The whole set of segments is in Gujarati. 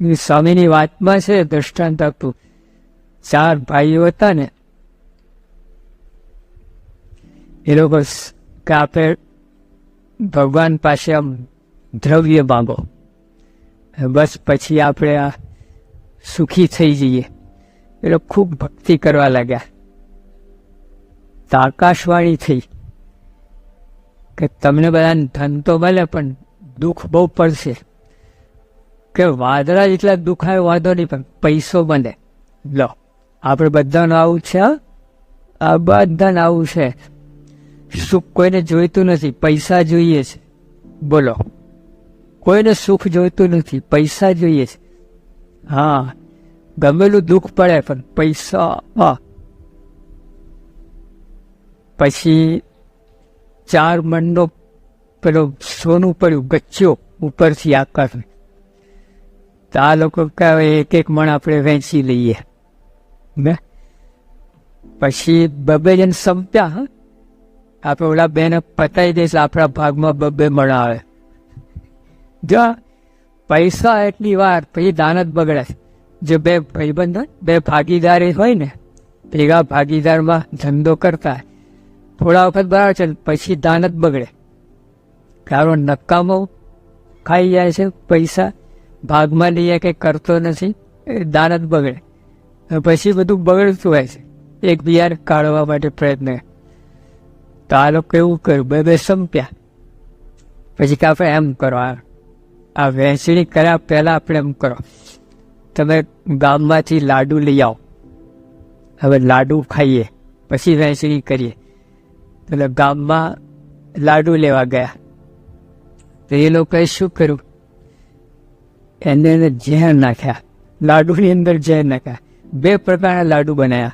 સ્વામીની વાતમાં છે દ્રષ્ટાંત આપતું ચાર ભાઈઓ હતા ને. એ લોકો કે આપણે ભગવાન પાસે આમ દ્રવ્ય માંગો. બસ પછી આપણે આ સુખી થઈ જઈએ. એ લોકો ખૂબ ભક્તિ કરવા લાગ્યા. તો આકાશવાણી થઈ. કે તમને બધાને ધન તો મળે પણ દુઃખ બહુ પડશે. કે વાદળા જેટલા દુખાય, વાંધો નહીં, પણ પૈસો બને. લો, આપણે બધાનું આવું છે? આ બધાને આવું છે. સુખ કોઈને જોઈતું નથી, પૈસા જોઈએ છે. બોલો, કોઈને સુખ જોઈતું નથી, પૈસા જોઈએ છે. હા, ગમેલું દુઃખ પડે, પણ પૈસા, હા. પછી ચાર મણનો પેલો સોનું પડ્યું ગચ્યો ઉપરથી આકાશ તો આ લોકો કહે એક એક મણ આપણે વેચી લઈએ. ને? પછી બબે જણ સંપ્યા, હા? આપણે ઓલા બેને પતાવી દઈશ આપણા ભાગમાં બબે મણ આવે. જો પૈસા એટલી વાર, પછી દાન જ બગડે. જો બે ભાઈબંધ બે ભાગીદારી હોય ને, ભેગા ભાગીદારમાં ધંધો કરતા, થોડા વખત બરાબર છે પછી દાન જ બગડે. કારણ નકામો ખાઈ જાય છે પૈસા. ભાગમાં લઈએ કે કરતો નથી દાન જ બગડે. પછી બધું બગડતું હોય છે. એક બિયાર કાઢવા માટે પ્રયત્ન. તો આ લોકો એવું કર્યું, બે બે સંપ્યા. પછી કે આપણે એમ કરો, આ આ વહેંચણી કર્યા, પહેલાં આપણે એમ કરો. તમે ગામમાંથી લાડુ લઈ આવો. હવે લાડુ ખાઈએ, પછી વહેંચણી કરીએ. એટલે ગામમાં લાડુ લેવા ગયા. તો એ લોકોએ શું કર્યું? એને એને ઝેર નાખ્યા. લાડુની અંદર ઝેર નાખ્યા. બે પ્રકારના લાડુ બનાવ્યા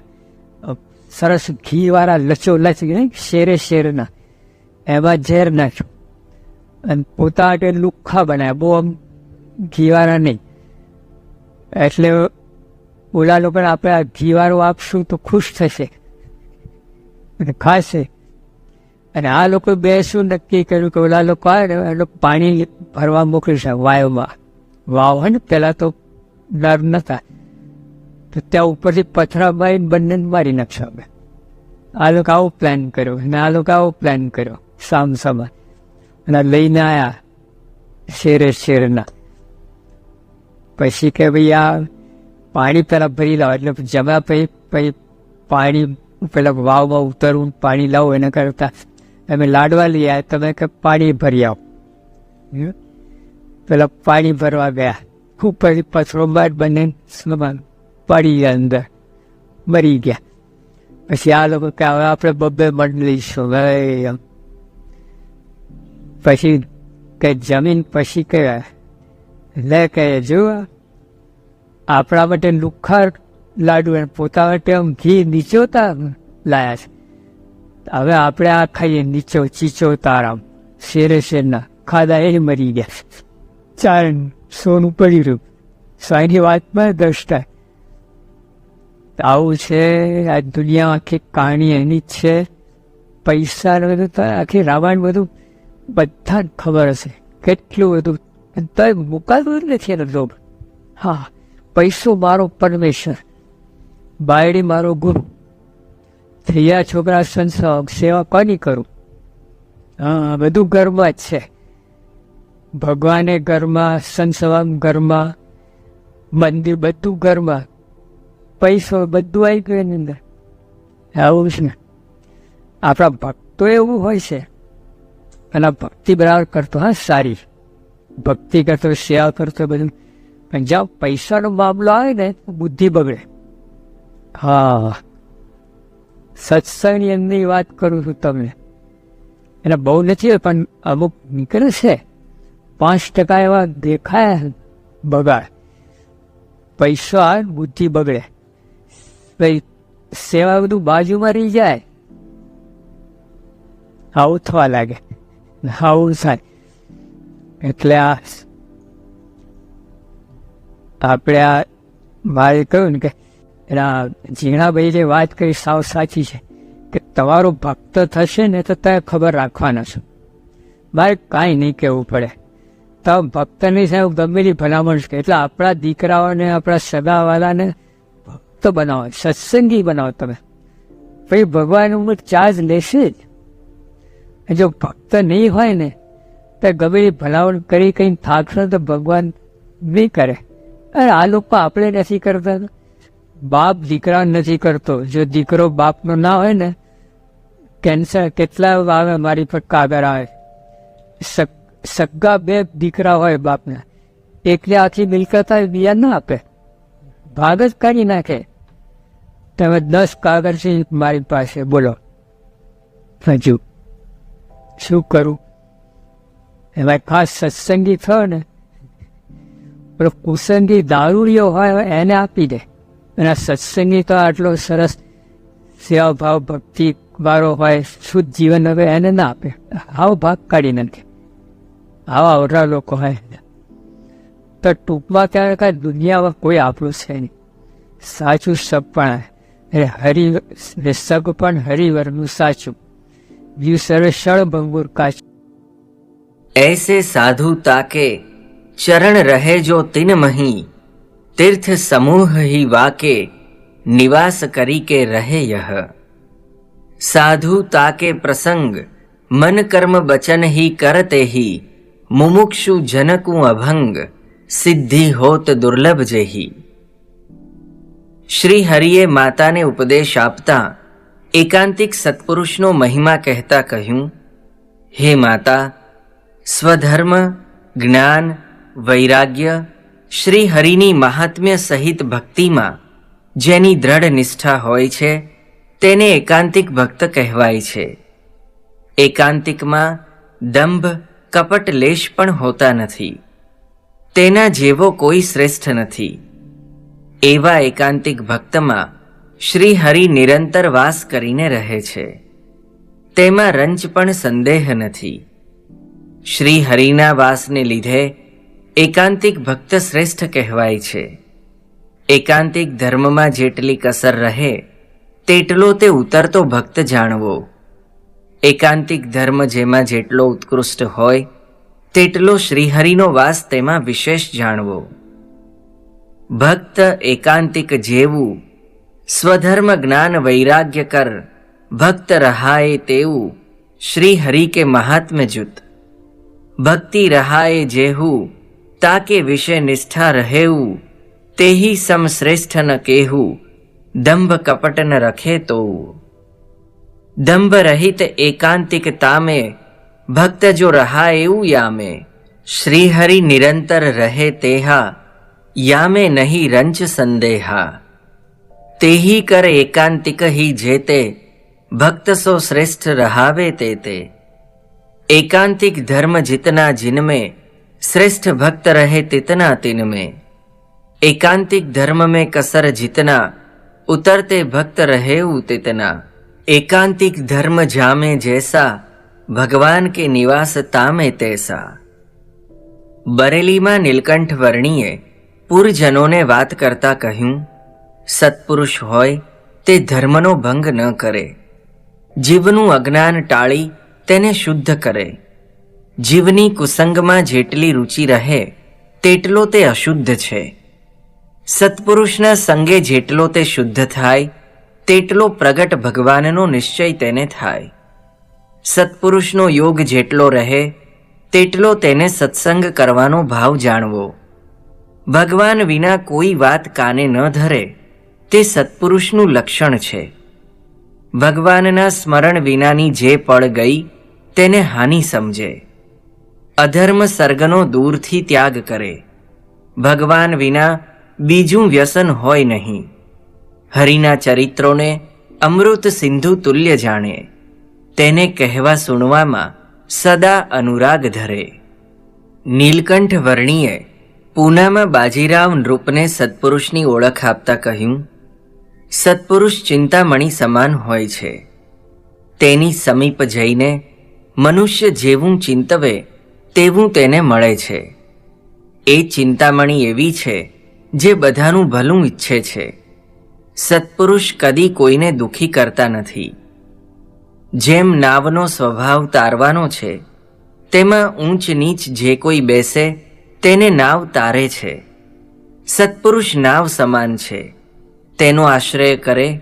સરસ ઘીવાળા લચો લચ નહીં, શેરે શેરના. એમાં ઝેર નાખ્યું. અને પોતા લુખ્ખા બનાવ્યા બહુ આમ ઘીવાળા નહીં. એટલે ઓલા લોકોને આપણે આ ઘીવાળું આપશું તો ખુશ થશે. અને ખાશે. અને આ લોકો બે શું નક્કી કર્યું કે, ઓલા લોકો આવે ને એ લોકો પાણી ભરવા મોકલશે વાવમાં વાવ હોય ને પહેલાં તો નર નતા. તો ત્યાં ઉપરથી પથરા મારીને બંને મારી નાખશો અમે. આ લોકો આવો પ્લાન કર્યો અને આ લોકો આવો પ્લાન કર્યો સામ સામા અને લઈને આવ્યા શેરે શેરના. પછી કે ભાઈ આ પાણી પહેલાં ભરી લાવો. એટલે જમ્યા પછી પછી પાણી પેલા વાવમાં ઉતરવું પાણી લાવો એના કરતાં. અમે લાડવા લઈ આવ્યા તમે કે પાણી ભરી આવો? પેલા પાણી ભરવા ગયા. ખૂબ પછી પથરો બાર બને પડી ગયા અંદર. મરી ગયા. પછી આ લોકો કે, હવે આપણે બબ્બે મણ લઈશું, હવે પછી કે, જમીન પછી કે, લે કે, જુઓ, આપણા માટે લુખ્ખા લાડુ અને પોતા માટે આમ ઘી નીચોતા લાયા છે. હવે આપણે આ ખાઈએ નીચો ચીચો તારામ. શેરે શેરના. ખાધા એ મરી ગયા. ચાર સોનું પડી રહ્યું સ્વાઈની વાતમાં દ્રષ્ટા. આવું છે, આ દુનિયા આખી કહાણી એની જ છે. પૈસા બધું આખી રામાયણ બધું બધા ખબર હશે. કેટલું બધું. તય મુકાતું નથી એનો લોભ. હા, પૈસો મારો પરમેશ્વર. બાયડી મારો ગુરુ. થયા છોકરા સંસર્ગ સેવા કોની કરું? હા, બધું ઘરમાં જ છે. ભગવાને ઘરમાં, સંસવામ ઘરમાં, મંદિર બધું ઘરમાં, પૈસો બધું આવી ગયું એની અંદર. આવું છે ને. આપણા ભક્તો એવું હોય છે. અને ભક્તિ બરાબર કરતો, હા, સારી. ભક્તિ કરતો, સેવા કરતો, બધું. પણ જ્યાં પૈસાનો મામલો આવે ને બુદ્ધિ બગડે. હા. સત્સંગની અંદરની વાત કરું છું તમને. એને બહુ નથી, પણ અમુક નીકળે છે. પાંચ ટકા એવા દેખાય બગાડ. પૈસા બુદ્ધિ બગડે. ભાઈ સેવા બધું બાજુમાં રહી જાય. આવું થવા લાગે. આવું થાય. એટલે આ આપણે આ મારે કહ્યું ને કે એના ઝીણાભાઈ જે વાત કરી સાવ સાચી છે કે તમારો ભક્ત થશે ને તો તમે ખબર રાખવાના છો. મારે કાંઈ નહીં કહેવું પડે. તો ભક્તની સાહેબ ગમેલી ભલામણ છે. એટલે આપણા દીકરાઓને, આપણા સગાવાલાને ભક્ત બનાવો, સત્સંગી બનાવો તમે. પછી ભગવાન ઉપર ચાર્જ લેશે જ. જો ભક્ત નહીં હોય ને, તો ગમેલી ભલામણ કરી કંઈ થાકશો તો ભગવાન નહીં કરે. અરે આ લોકો આપણે નથી કરતા. બાપ દીકરા નથી કરતો. જો દીકરો બાપનો ના હોય ને કેન્સર કેટલા આવે મારી પર કાગળ આવે. સગ- સગા બે દીકરા હોય બાપના એકલી આખી મિલકત બીજા ના આપે. ભાગ જ કાઢી નાખે. તમે દસ કાગળ છે મારી પાસે, બોલો. હજુ. શું કરું? એમાં ખાસ સત્સંગી થયો ને પેલો કુસંગી દારૂડિયો હોય એને આપી દે. અને સત્સંગી તો આટલો સરસ સેવાભાવ ભક્તિ વાળો હોય, શુદ્ધ જીવન હવે એને ના આપે. આવો ભાગ કાઢી નાખે. આવા ઓરા લોકો હોય તો ટૂંકમાં ત્યારે કાંઈ દુનિયામાં કોઈ આપણું છે નહીં. સાચું સપ પણ હરિ સગ પણ હરિવરનું સાચું. જીવ સર્વે ક્ષણ ભંગુર કાચું. એસે સાધુ તાકે ચરણ રહે જો તિન મહી. તીર્થ સમૂહ હિ વાકે નિવાસ કરી કે રહે યહ. સાધુ તાકે પ્રસંગ મન કર્મ બચન હિ કરતે હી. મુમુક્ષુ જનકું અભંગ, સિદ્ધિ હોત દુર્લભ જહી. શ્રી હરિએ માતાને ઉપદેશ આપતા એકાંતિક સત્પુરુષનો મહિમા કહેતા કહ્યું, હે માતા, સ્વધર્મ, જ્ઞાન, વૈરાગ્ય શ્રી હરિની મહાત્મ્ય સહિત ભક્તિમાં જેની દ્રઢ નિષ્ઠા હોય છે, તેને એકાંતિક ભક્ત કહેવાય છે. એકાંતિકમાં દંભ કપટ લેશ પણ હોતા નથી. તેના જેવો કોઈ શ્રેષ્ઠ નથી. એવા એકાંતિક ભક્તમાં શ્રી હરિ નિરંતર વાસ કરીને રહે છે. તેમાં રંચ પણ સંદેહ નથી. શ્રી હરિના વાસને લીધે એકાંતિક ભક્ત શ્રેષ્ઠ કહેવાય છે. એકાંતિક ધર્મમાં જેટલી કસર રહે, તેટલો તે ઉતરતો ભક્ત જાણવો. એકાંતિક ધર્મ જેમાં જેટલો ઉત્કૃષ્ટ હોય, તેટલો શ્રીહરિનો વાસ તેમાં વિશેષ જાણવો. ભક્ત એકાંતિક જેવું, સ્વધર્મ જ્ઞાન વૈરાગ્ય કર ભક્ત રહાય તેવું શ્રી હરિ કે મહાત્મ્ય જુત ભક્તિ રહાય જેહું, તાકે વિશે નિષ્ઠા રહેવું, તેહી સમશ્રેષ્ઠ ન કેહું, દંભ કપટ ન રખે તો દંભ રહિત એકાંતિકતામે ભક્ત જો રહા એવું યામે, શ્રીહરિ નિરંતર રહે તેહા, યામે નહીં રંચ સંદેહા. તેહી કર એકાંતિક હી જેતે, ભક્ત સો શ્રેષ્ઠ રહાવે તે તે એકાંતિક ધર્મ જીતના જિનમે, શ્રેષ્ઠ ભક્ત રહે તિતના તિનમે. એકાંતિક ધર્મ મેં કસર જીતના, ઉતરતે ભક્ત રહે ઉતિતના એકાંતિક ધર્મ જામે જેસા, ભગવાન કે નિવાસ તામે તેસા. બરેલીમાં નીલકંઠ વર્ણીએ પૂરજનોને વાત કરતા કહ્યું, સત્પુરુષ હોય તે ધર્મનો ભંગ ન કરે. જીવનું અજ્ઞાન ટાળી તેને શુદ્ધ કરે. જીવની કુસંગમાં જેટલી રુચિ રહે, તેટલો તે અશુદ્ધ છે. સત્પુરુષના સંગે જેટલો તે શુદ્ધ થાય તેટલો પ્રગટ ભગવાનનો નિશ્ચય તેને થાય. સત્પુરુષનો યોગ જેટલો રહે, તેટલો તેને સત્સંગ કરવાનો ભાવ જાણવો. ભગવાન વિના કોઈ વાત કાને ન ધરે, તે સત્પુરુષનું લક્ષણ છે. ભગવાનના સ્મરણ વિનાની જે પળ ગઈ, તેને હાનિ સમજે. અધર્મ સર્ગનો દૂરથી ત્યાગ કરે. ભગવાન વિના બીજું વ્યસન હોય નહીં. હરિના ચરિત્રોને અમૃત સિંધુ તુલ્ય જાણે. તેને કહેવા સુણવામાં સદા અનુરાગ ધરે. નીલકંઠ વર્ણીએ પૂનામાં બાજીરાવ નૃપને સત્પુરુષની ઓળખ આપતા કહ્યું, સત્પુરુષ ચિંતામણી સમાન હોય છે. તેની સમીપ જઈને મનુષ્ય જેવું ચિંતવે તેવું તેને મળે છે. એ ચિંતામણી એવી છે જે બધાનું ભલું ઈચ્છે છે. સત્પુરુષ કદી કોઈને દુખી કરતા નથી. જેમ નાવનો સ્વભાવ તારવાનો છે, તેમાં ઊંચ નીચ જે કોઈ બેસે, તેને નાવ તારે છે. સત્પુરુષ નાવ સમાન છે. તેનો આશ્રય કરે,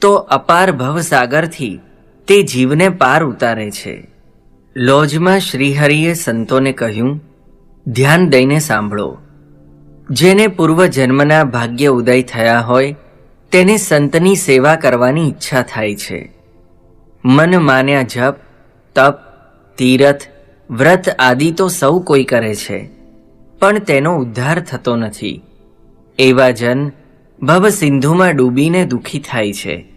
તો અપાર ભવસાગરથી તે જીવને પાર ઉતારે છે. લોજમાં શ્રીહરિએ સંતોને કહ્યું, ધ્યાન દઈને સાંભળો. જેને પૂર્વજન્મના ભાગ્ય ઉદય થયા હોય તેને સંતની સેવા કરવાની ઈચ્છા થાય છે. મન માન્યા જપ, તપ, તીરથ, વ્રત આદિ તો સૌ કોઈ કરે છે, પણ તેનો ઉદ્ધાર થતો નથી. એવા જન ભવ સિંધુમાં ડૂબીને દુઃખી થાય છે.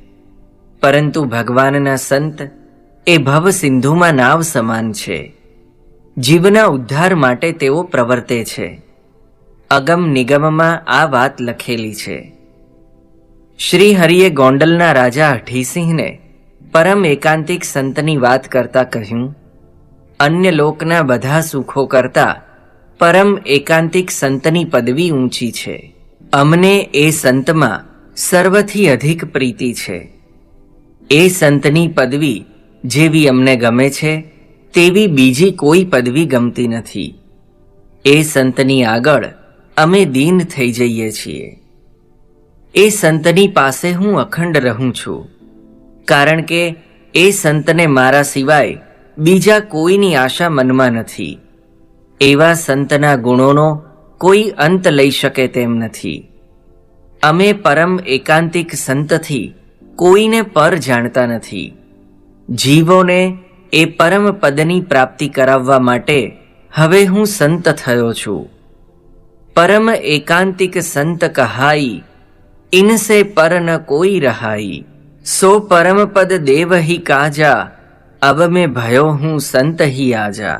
પરંતુ ભગવાનના સંત એ ભવ સિંધુમાં નાવ સમાન છે. જીવના ઉદ્ધાર માટે તેઓ પ્રવર્તે છે. અગમ નિગમમાં આ વાત લખેલી છે. શ્રી હરિએ ગોંડલના રાજા હઠીસિંહને પરમ એકાંતિક સંતની વાત કરતા કહ્યું, અન્ય લોકના બધા સુખો કરતા પરમ એકાંતિક સંતની પદવી ઊંચી છે. અમને એ સંતમાં સર્વથી અધિક પ્રીતિ છે. એ સંતની પદવી જેવી અમને ગમે છે, તેવી બીજી કોઈ પદવી ગમતી નથી. એ સંતની આગળ અમે દીન થઈ જઈએ છીએ. એ સંતની પાસે હું અખંડ રહું છું. કારણ કે એ સંતને મારા સિવાય બીજા કોઈની આશા મનમાં નથી. એવા સંતના ગુણોનો કોઈ અંત લઈ શકે તેમ નથી. અમે પરમ એકાંતિક સંતથી કોઈને પર જાણતા નથી. જીવોને એ પરમ પદની પ્રાપ્તિ કરાવવા માટે હવે હું સંત થયો છું. પરમ એકાંતિક સંત કહાઈ ઇનસે પર ન કોઈ રહાઈ સો પરમ પદ દેવ હી કાજા અબ મેં ભયો હું સંત હી આજા